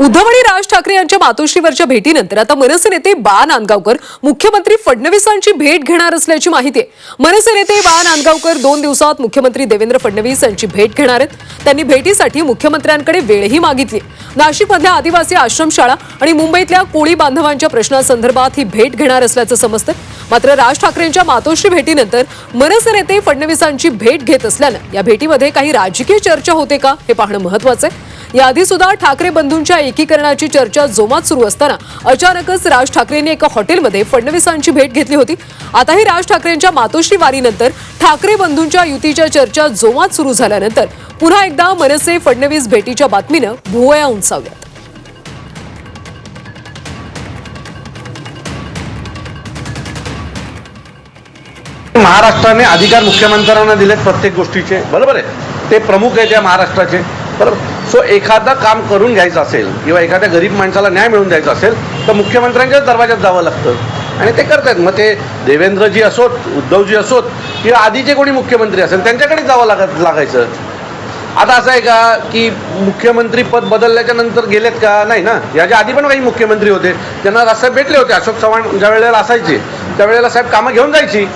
उद्धव आणि राज ठाकरे यांच्या मातोश्रीवरच्या भेटीनंतर आता मनसे नेते बा नांदगावकर मुख्यमंत्री फडणवीसांची भेट घेणार असल्याची माहिती आहे. मनसे नेते बा नांदगावकर दोन दिवसात मुख्यमंत्री देवेंद्र फडणवीस यांची भेट घेणार आहेत. त्यांनी भेटीसाठी मुख्यमंत्र्यांकडे वेळही मागितली नाशिकमधल्या आदिवासी आश्रमशाळा आणि मुंबईतल्या कोळी बांधवांच्या प्रश्नासंदर्भात ही भेट घेणार असल्याचं समजतं. मात्र राज ठाकरेंच्या मातोश्री भेटीनंतर मनसे नेते फडणवीसांची भेट घेत असल्यानं या भेटीमध्ये काही राजकीय चर्चा होते का हे पाहणं महत्वाचं आहे. याआधी सुद्धा ठाकरे बंधूंच्या एकीकरणाची चर्चा जोमात सुरू असताना अचानकच राज ठाकरेंनी एका हॉटेलमध्ये फडणवीसांची भेट घेतली होती. आताही राज ठाकरेंच्या मातोश्री वारीनंतर ठाकरे बंधूंच्या युतीच्या चर्चा जोमात सुरू झाल्यानंतर पुन्हा एकदा मनसे फडणवीस भेटीच्या बातमीनं भुवया उंचावल्यात. महाराष्ट्राने अधिकार मुख्यमंत्र्यांना दिलेत प्रत्येक गोष्टीचे. बरोबर आहे. ते प्रमुख आहे त्या महाराष्ट्राचे. बरोबर सो एखादं काम करून घ्यायचं असेल किंवा एखाद्या गरीब माणसाला न्याय मिळवून द्यायचा असेल तर मुख्यमंत्र्यांच्याच दरवाज्यात जावं लागतं. आणि ते करतात. मग ते देवेंद्रजी असोत उद्धवजी असोत किंवा आधीचे कोणी मुख्यमंत्री असेल त्यांच्याकडेच जावं लागत लागायचं. आता असं आहे का की मुख्यमंत्री पद बदलल्याच्या नंतर गेलेत का? नाही ना. याच्या आधी पण काही मुख्यमंत्री होते. त्यांना राजसाहेब भेटले होते. अशोक चव्हाण ज्या वेळेला असायचे त्यावेळेला साहेब कामं घेऊन जायची.